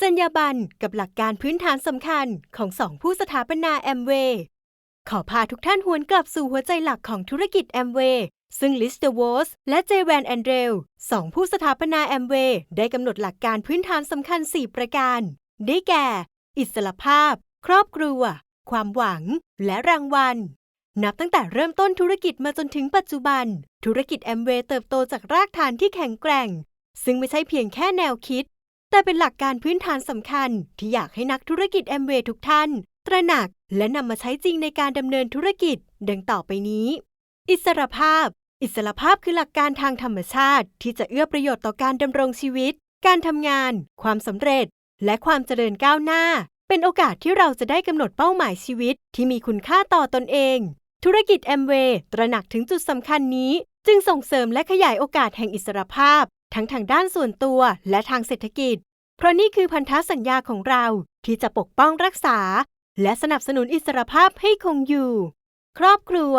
จรรยาบรรณกับหลักการพื้นฐานสำคัญของสองผู้สถาปนาแอมเวย์ขอพาทุกท่านหวนกลับสู่หัวใจหลักของธุรกิจแอมเวย์ซึ่งลิสเตอร์วอสและเจแวนแอนเดรลสองผู้สถาปนาแอมเวย์ได้กำหนดหลักการพื้นฐานสำคัญ 4 ประการ ได้แก่ อิสรภาพ ครอบครัว ความหวัง และรางวัล นับตั้งแต่เริ่มต้นธุรกิจมาจนถึงปัจจุบัน ธุรกิจแอมเวย์เติบโตจากรากฐานที่แข็งแกร่ง ซึ่งไม่ใช่เพียงแค่แนวคิด แต่เป็นหลักการพื้นฐานสำคัญ ที่อยากให้นักธุรกิจแอมเวย์ทุกท่าน ตระหนักและนำมาใช้จริงในการดำเนินธุรกิจ ดังต่อไปนี้ อิสรภาพ อิสรภาพคือหลักการทางธรรมชาติ ที่จะเอื้อประโยชน์ต่อการดำรงชีวิต การทำงาน ความสำเร็จ และความเจริญก้าวหน้า เป็นโอกาสที่เราจะได้กำหนดเป้าหมายชีวิต ที่มีคุณค่าต่อตนเอง ธุรกิจแอมเวย์ตระหนักถึงจุดสำคัญนี้ จึงส่งเสริมและขยายโอกาสแห่งอิสรภาพ ทั้งทางด้านส่วนตัวและทางเศรษฐกิจ เพราะนี่คือพันธสัญญาของเราที่จะปกป้องรักษา และสนับสนุนอิสรภาพให้คงอยู่ ครอบครัว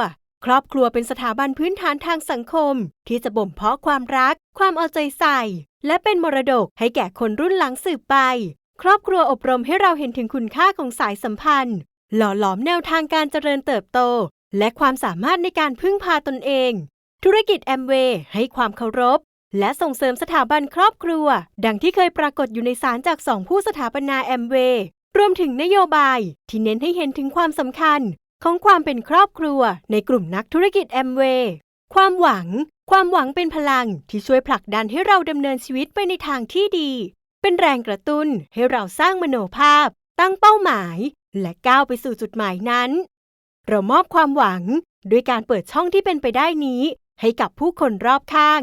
ครอบครัวเป็นสถาบันพื้นฐานทางสังคม ที่จะบ่มเพาะความรัก ความเอาใจใส่ และเป็นมรดกให้แก่คนรุ่นหลังสืบไป ครอบครัวอบรมให้เราเห็นถึงคุณค่าของสายสัมพันธ์ หล่อหลอมแนวทางการเจริญเติบโต และความสามารถในการพึ่งพาตนเอง ธุรกิจแอมเวย์ให้ความเคารพ และส่งเสริมสถาบันครอบครัว ดังที่เคยปรากฏอยู่ในสารจากสองผู้สถาปนาแอมเวย์รวมถึงนโยบาย ที่เน้นให้เห็นถึงความสำคัญ ของความเป็นครอบครัว ในกลุ่มนักธุรกิจแอมเวย์ความหวัง ความหวังเป็นพลังที่ช่วยผลักดันให้เราดำเนินชีวิตไปในทางที่ดี เป็นแรงกระตุ้นให้เราสร้างมโนภาพ ตั้งเป้าหมาย และก้าวไปสู่จุดหมายนั้น เรามอบความหวังด้วยการเปิดช่องที่เป็นไปได้นี้ ให้กับผู้คนรอบข้าง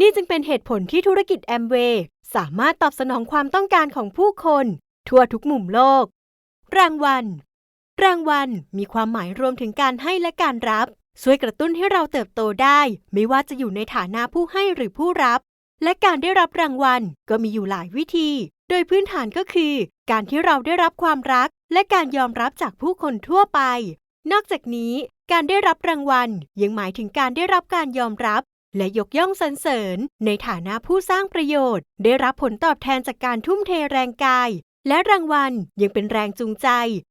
นี่จึงเป็นเหตุผลที่ธุรกิจแอมเวย์สามารถตอบสนองความต้องการของผู้คน ทั่วทุกมุมโลก รางวัล รางวัลมีความหมายรวมถึงการให้และการรับ ช่วยกระตุ้นให้เราเติบโตได้ ไม่ว่าจะอยู่ในฐานะผู้ให้หรือผู้รับ และการได้รับรางวัลก็มีอยู่หลายวิธี โดยพื้นฐานก็คือ การที่เราได้รับความรัก และการยอมรับจากผู้คนทั่วไป นอกจากนี้การได้รับรางวัลยังหมายถึงการได้รับการยอมรับ และยกย่องสรรเสริญ ในฐานะผู้สร้างประโยชน์ ได้รับผลตอบแทนจากการทุ่มเทแรงกาย และรางวัลยังเป็นแรงจูงใจ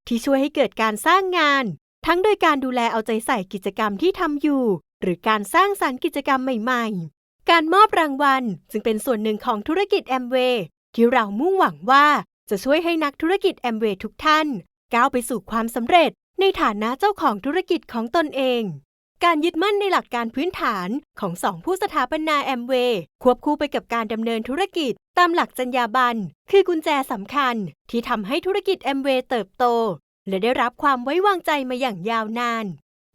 ที่ช่วยให้เกิดการสร้างงาน ทั้งโดยการดูแลเอาใจใส่กิจกรรมที่ทำอยู่ หรือการสร้างสรรค์กิจกรรมใหม่ ๆ การมอบรางวัลจึงเป็นส่วนหนึ่งของธุรกิจแอมเวย์ที่เรามุ่งหวังว่าจะช่วยให้นักธุรกิจแอมเวย์ทุกท่าน ก้าวไปสู่ความสำเร็จในฐานะเจ้าของธุรกิจของตนเอง การยึดมั่นในหลักการพื้นฐานของสองผู้สถาปนาแอมเวย์ควบคู่ไปกับการดำเนินธุรกิจตามหลักจรรยาบรรณคือกุญแจสำคัญที่ทำให้ธุรกิจแอมเวย์เติบโต และได้รับความไว้วางใจมาอย่างยาวนาน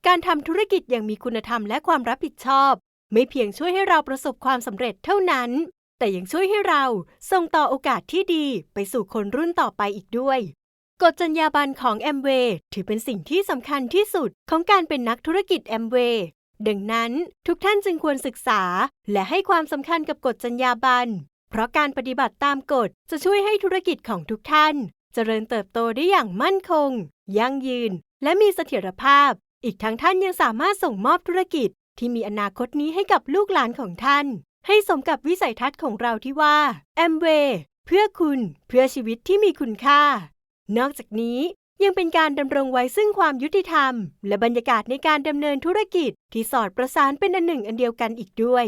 การทำธุรกิจอย่างมีคุณธรรมและความรับผิดชอบ ไม่เพียงช่วยให้เราประสบความสำเร็จเท่านั้น แต่ยังช่วยให้เราส่งต่อโอกาสที่ดีไปสู่คนรุ่นต่อไปอีกด้วย กฎจรรยาบรรณของแอมเวย์ถือเป็นสิ่งที่สำคัญที่สุดของการเป็นนักธุรกิจแอมเวย์ดังนั้นทุกท่านจึงควรศึกษา และให้ความสำคัญกับกฎจรรยาบรรณเพราะการปฏิบัติตามกฎจะช่วยให้ธุรกิจของทุกท่าน เจริญเติบโตได้อย่างมั่นคง ยั่งยืน และมีเสถียรภาพ อีกทั้งท่านยังสามารถส่งมอบธุรกิจ ที่มีอนาคตนี้ให้กับลูกหลานของท่าน ให้สมกับวิสัยทัศน์ของเราที่ว่าแอมเวย์เพื่อคุณเพื่อชีวิตที่มีคุณค่า นอกจากนี้ยังเป็นการดำรงไว้ซึ่งความยุติธรรม และบรรยากาศในการดำเนินธุรกิจที่สอดประสานเป็นอันหนึ่งอันเดียวกันอีกด้วย